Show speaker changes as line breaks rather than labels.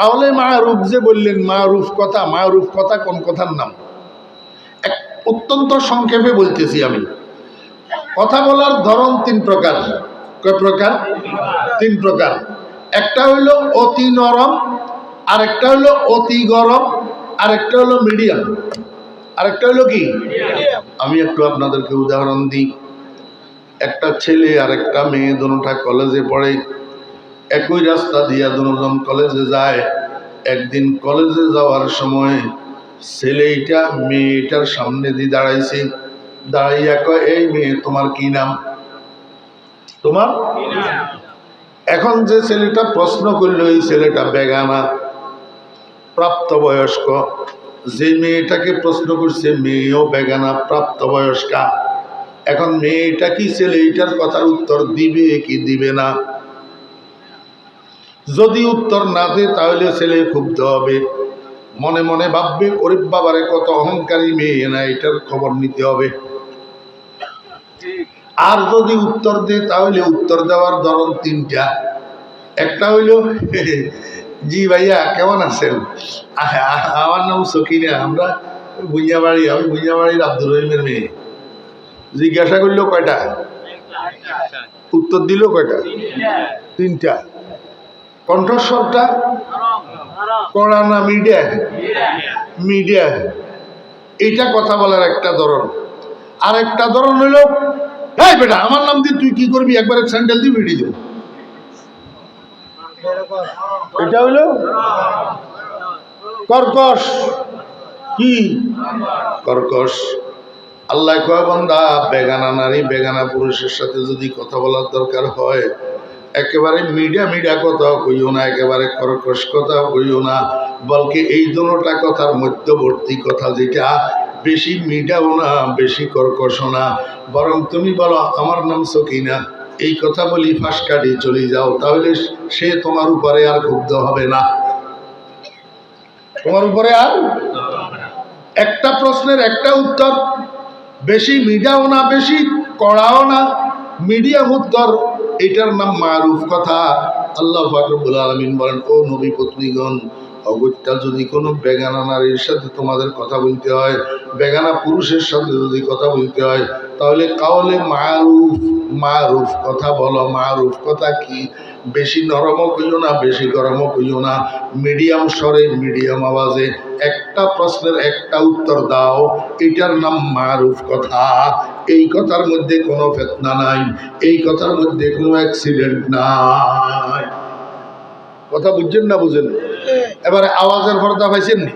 তাহলে মারুফ যে বললেন, মারুফ কথা মারুফ কথা কোন কথার নাম? এক অত্যন্ত সংক্ষেপে বলতেছি আমি। কথা বলার ধরন তিন প্রকার। কয় প্রকার? তিন প্রকার। একটা হইল অতি নরম, আরেকটা হইল অতি গরম, আরেকটা হলো মিডিয়াম। আরেকটা হইল কি? আমি একটু আপনাদেরকে উদাহরণ দিই। একটা ছেলে আর একটা মেয়ে, দুটা কলেজে পড়ে। একই রাস্তা দিয়া দুজন কলেজে যায়। একদিন কলেজে যাওয়ার সময় ছেলেটা মেয়েটার সামনে দিয়ে দাঁড়াইছে। দাঁড়াইয়া কয় এই মেয়ে তোমার কি নাম? তোমার? এখন যে ছেলেটা প্রশ্ন করল এই ছেলেটা বেগানা প্রাপ্তবয়স্ক। যে মেয়েটাকে প্রশ্ন করছে মেয়েও বেগানা প্রাপ্তবয়স্কা? এখন মেয়েটা কি ছেলে এইটার কথার উত্তর দিবে কি দিবে না? যদি উত্তর না দেয়, তাহলে ছেলে ক্ষুব্ধ হবে। মনে মনে ভাববে, ওরে বাবারে, কত অহংকারী মেয়ে, না এটার খবর নিতে হবে। আর যদি উত্তর দেয়, তাহলে উত্তর দেওয়ার ধরন তিনটা। একটা হইল, জি ভাইয়া, কেমন আছেন? আমার নাম সকিনা আমরা বুঞ্জাবাড়ি আমি বুঞ্জাবাড়ির আব্দুর রহিমের মেয়ে। জিজ্ঞাসা করল কয়টা? উত্তর দিল কয়টা? তিনটা। কণ্ঠস্বরটা কড়া না মিডিয়া মিডিয়া এটা কথা বলার একটা ধরন। আর একটা ধরন হলো এই বেটা, আমার নাম দিয়ে তুই কি করবি? একবারে স্যান্ডেল দিয়ে ভিড়ি দেব এটা হইল কর্কশ। কি? কর্কশ। আল্লাহ কয়, বন্দা, বেগানা নারী, বেগানা পুরুষের সাথে যদি কথা বলার দরকার হয় একেবারে মিডিয়া মিডিয়া কথাও কইও না, একেবারে কর্কশ কথাও কইও না, বলকে এই দুটা কথার মধ্যবর্তী কথা যেটা বেশি মিডিয়াও না, বেশি কর্কশও না। বরং তুমি বলো, আমার নাম সকিনা, এই কথা বলি ফাঁস কাটি চলে যাও, তাহলে সে তোমার উপরে আর ক্ষুব্ধ হবে না। তোমার উপরে আর? একটা প্রশ্নের একটা উত্তর, বেশি মিডিয়াও না, বেশি কড়াও না, মিডিয়াম উত্তর এটার নাম মারুফ কথা। আল্লাহ ফাকরুল আলমিন বলেন ও নবী পত্নীগণ অগত্যা যদি কোনো বেগানা নারীর সাথে তোমাদের কথা বলতে হয়, বেগানা পুরুষের সাথে যদি কথা বলতে হয়, তাহলে কাউলে মারুফ মারুফ কথা বলো, মারুফ কথা কি? বেশি নরমও কইও না, বেশি গরমও কইও না। মিডিয়াম স্বরে মিডিয়াম আওয়াজে একটা প্রশ্নের একটা উত্তর দাও, এটার নাম মারুফ কথা। এই কথার মধ্যে কোনো ফেতনা নাই, এই কথার মধ্যে কোনো অ্যাক্সিডেন্ট নাই। কথা বুঝছেন না বুঝেন? এবারে আওয়াজের পর্দা পাইছেন নি?